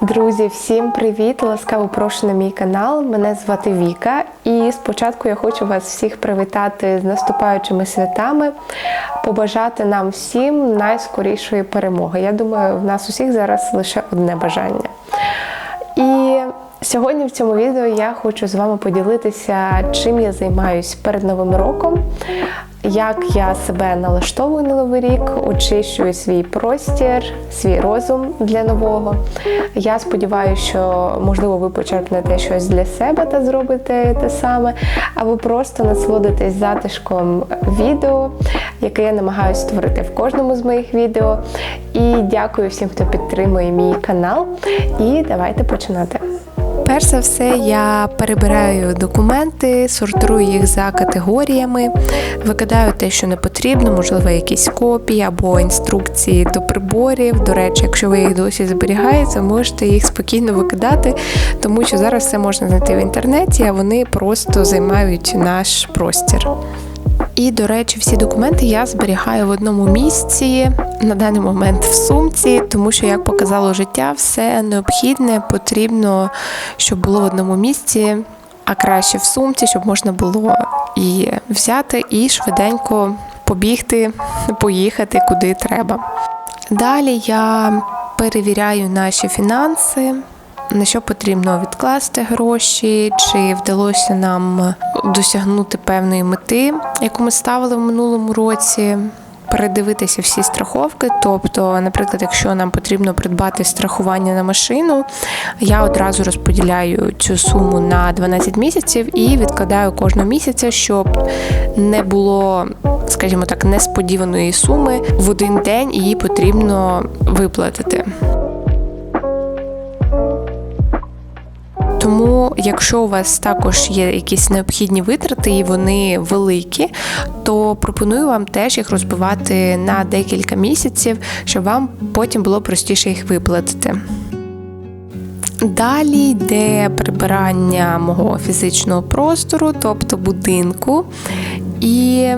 Друзі, всім привіт! Ласкаво прошу на мій канал. Мене звати Віка, і спочатку я хочу вас всіх привітати з наступаючими святами, побажати нам всім найскорішої перемоги. Я думаю, в нас усіх зараз лише одне бажання. І сьогодні в цьому відео я хочу з вами поділитися, чим я займаюсь перед новим роком, як я себе налаштовую на новий рік, очищую свій простір, свій розум для нового. Я сподіваюся, що можливо ви почерпнете щось для себе та зробите те саме, а ви просто насолодитесь затишком відео, яке я намагаюся створити в кожному з моїх відео. І дякую всім, хто підтримує мій канал. І давайте починати. Перш за все, я перебираю документи, сортую їх за категоріями, викидаю те, що не потрібно, можливо, якісь копії або інструкції до приборів. До речі, якщо ви їх досі зберігаєте, можете їх спокійно викидати, тому що зараз все можна знайти в інтернеті, а вони просто займають наш простір. І, до речі, всі документи я зберігаю в одному місці на даний момент в сумці, тому що, як показало життя, все необхідне потрібно, щоб було в одному місці, а краще в сумці, щоб можна було і взяти, і швиденько побігти, поїхати куди треба. Далі я перевіряю наші фінанси на що потрібно відкласти гроші, чи вдалося нам досягнути певної мети, яку ми ставили в минулому році. Передивитися всі страховки. Тобто, наприклад, якщо нам потрібно придбати страхування на машину, я одразу розподіляю цю суму на 12 місяців і відкладаю кожного місяця, щоб не було, скажімо так, несподіваної суми в один день її потрібно виплатити. Якщо у вас також є якісь необхідні витрати, і вони великі, то пропоную вам теж їх розбивати на декілька місяців, щоб вам потім було простіше їх виплатити. Далі йде прибирання мого фізичного простору, тобто будинку. І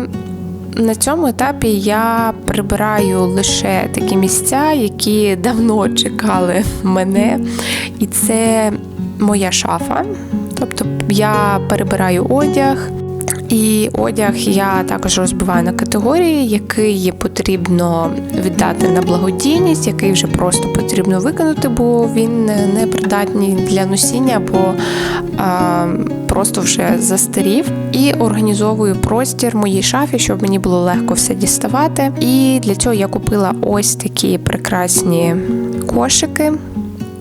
на цьому етапі я прибираю лише такі місця, які давно чекали мене. І це моя шафа. Тобто я перебираю одяг, і одяг я також розбиваю на категорії, який потрібно віддати на благодійність, який вже просто потрібно викинути, бо він не придатний для носіння, бо а, просто вже застарів. І організовую простір моїй шафі, щоб мені було легко все діставати. І для цього я купила ось такі прекрасні кошики.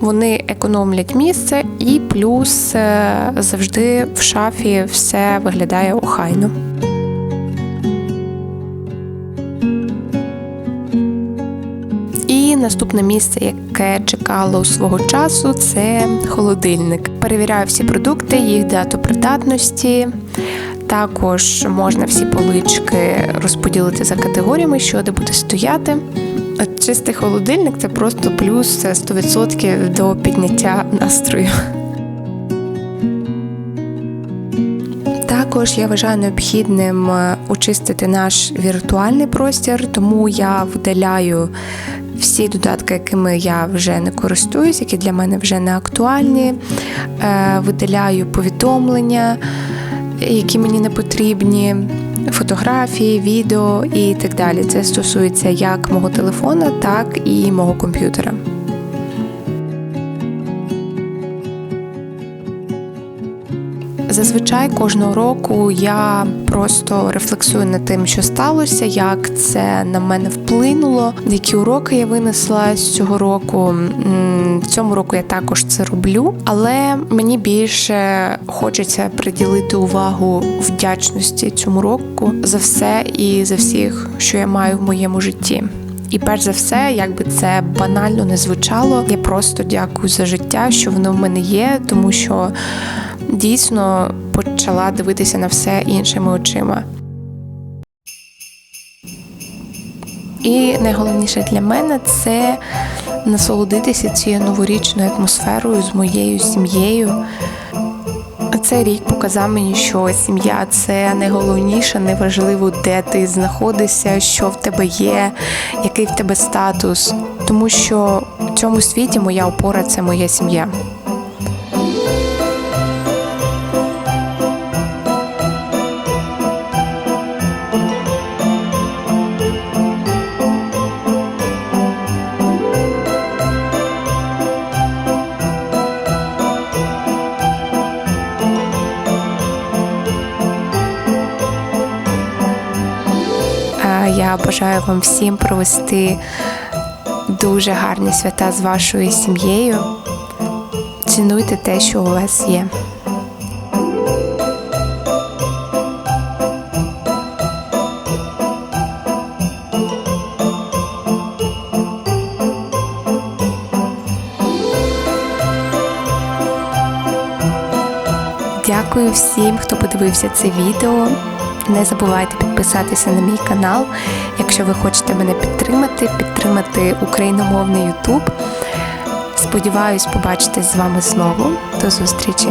Вони економлять місце, і плюс е, завжди в шафі все виглядає охайно. І наступне місце, яке чекало свого часу, це холодильник. Перевіряю всі продукти, їх дату придатності. Також можна всі полички розподілити за категоріями, що де буде стояти. Чистий холодильник це просто плюс 100% до підняття настрою. Також я вважаю необхідним очистити наш віртуальний простір, тому я видаляю всі додатки, якими я вже не користуюсь, які для мене вже не актуальні. Видаляю повідомлення, які мені не потрібні фотографії, відео і так далі. Це стосується як мого телефона, так і мого комп'ютера. Зазвичай кожного року я просто рефлексую над тим, що сталося, як це на мене вплинуло, які уроки я винесла з цього року. В цьому року я також це роблю, але мені більше хочеться приділити увагу вдячності цьому року за все і за всіх, що я маю в моєму житті. І перш за все, якби це банально не звучало, я просто дякую за життя, що воно в мене є, тому що дійсно почала дивитися на все іншими очима. І найголовніше для мене це насолодитися цією новорічною атмосферою з моєю сім'єю. Цей рік показав мені, що сім'я це найголовніше, неважливо, де ти знаходишся, що в тебе є, який в тебе статус. Тому що в цьому світі моя опора це моя сім'я. Я бажаю вам всім провести дуже гарні свята з вашою сім'єю. Цінуйте те, що у вас є. Дякую всім, хто подивився це відео. Не забувайте підписатися на мій канал. Якщо ви хочете мене підтримати, підтримати україномовний YouTube. Сподіваюсь побачитись з вами знову. До зустрічі!